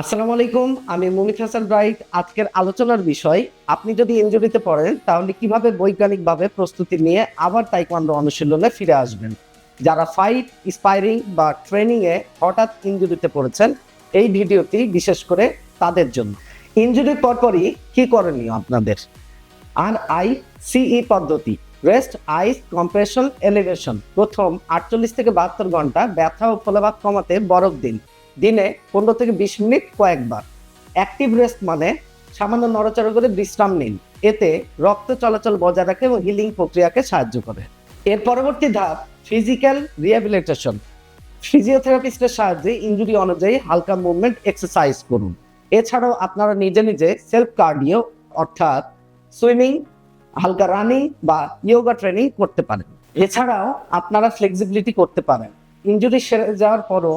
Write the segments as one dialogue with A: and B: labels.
A: আসসালামু আলাইকুম, আমি মুমিত হাসান রাইট আজকের আলোচনার বিষয়, আপনি যদি ইনজুরিতে পড়েন, তাহলে কীভাবে বৈজ্ঞানিকভাবে প্রস্তুতি নিয়ে আবার তাইকোয়ান্ডো অনুশীলনে ফিরে আসবেন? যারা ফাইট স্পাইরিং বা ট্রেনিংয়ে হঠাৎ ইনজুরিতে পড়েছেন, এই ভিডিওটি বিশেষ করে তাদের জন্য। ইনজুরির পরপরই কি করণীয় আপনাদের? আর আই সিই পদ্ধতি রেস্ট আইস কম্প্রেশন এলিভেশন প্রথম আটচল্লিশ থেকে বাহাত্তর ঘণ্টা ব্যথা ও ফলাভাব কমাতে বরফ দিন। দিনে পনেরো থেকে বিশ মিনিট কয়েকবার। অ্যাক্টিভ রেস্ট মানে সামান্য নড়াচড়া করে বিশ্রাম নিন। এতে রক্ত চলাচল বজায় রাখে এবং হিলিং প্রক্রিয়াকে সাহায্য করে। এর পরবর্তী ধাপ ফিজিক্যাল রিহ্যাবিলিটেশন ফিজিওথেরাপিস্টের সাহায্যে ইনজুরি অনুযায়ী হালকা মুভমেন্ট এক্সারসাইজ করুন। এছাড়াও আপনারা নিজে নিজে সেলফ কার্ডিও অর্থাৎ সুইমিং হালকা রানিং বা ইয়োগা ট্রেনিং করতে পারেন। এছাড়াও আপনারা ফ্লেক্সিবিলিটি করতে পারেন। ইনজুরি সেরে যাওয়ার পরও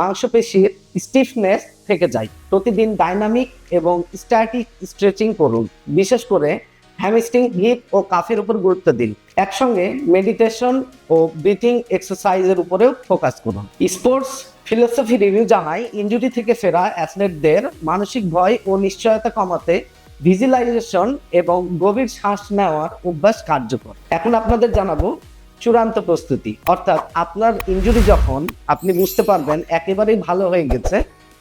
A: মাংসপেশির স্টিফনেস থেকে যায়। প্রতিদিন ডাইনামিক এবং স্ট্যাটিক স্ট্রেচিং করুন। বিশেষ করে হ্যামস্ট্রিং হিপ ও কাফের উপর গুরুত্ব দিন। একসঙ্গে মেডিটেশন ও ব্রিথিং এক্সারসাইজের উপরেও ফোকাস করুন। স্পোর্টস ফিলোসফি রিভিউ জানায় ইনজুরি থেকে ফেরা অ্যাথলেটদের মানসিক ভয় ও নিশ্চয়তা কমাতে ভিজুয়ালাইজেশন এবং গভীর শ্বাস নেওয়ার অভ্যাস কার্যকর। এখন আপনাদের জানাব চূড়ান্ত প্রস্তুতি। অর্থাৎ আপনার ইনজুরি যখন আপনি বুঝতে পারবেন একেবারেই ভালো হয়ে গেছে,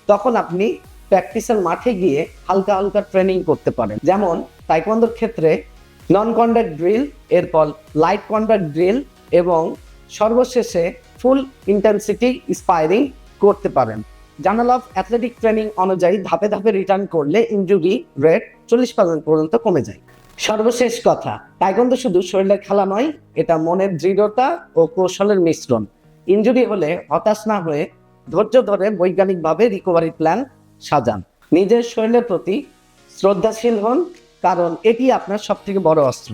A: তখন আপনি প্র্যাকটিসের মাঠে গিয়ে হালকা হালকা ট্রেনিং করতে পারেন। যেমন তাইকোয়ান্ডোর ক্ষেত্রে নন কন্ডাক্ট ড্রিল এরপর লাইট কন্ডাক্ট ড্রিল এবং সর্বশেষে ফুল ইন্টেন্সিটি স্পায়ারিং করতে পারেন। জার্নাল অফ অ্যাথলেটিক ট্রেনিং অনুযায়ী ধাপে ধাপে রিটার্ন করলে ইনজুরি রেট চল্লিশ পার্সেন্ট পর্যন্ত কমে যায়। সর্বশেষ কথা টাইকন্দ শুধু শরীরের খেলা নয়, এটা মনের দৃঢ়তা ও কৌশলের মিশ্রণ। ইনজুরি হলে হতাশ না হয়ে ধৈর্য ধরে বৈজ্ঞানিকভাবে রিকভারি প্ল্যান সাজান। নিজের শরীরের প্রতি শ্রদ্ধাশীল হন, কারণ এটি আপনার সব থেকে বড় অস্ত্র।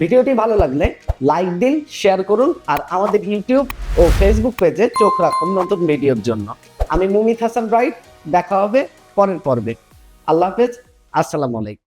A: ভিডিওটি ভালো লাগলে লাইক দিন শেয়ার করুন, আর আমাদের ইউটিউব ও ফেসবুক পেজে চোখ রাখুন নতুন ভিডিওর জন্য। আমি মুমিত হাসান রাইট দেখা হবে পরের পর্বে। আল্লাহ হাফেজ, আসসালামু আলাইকুম।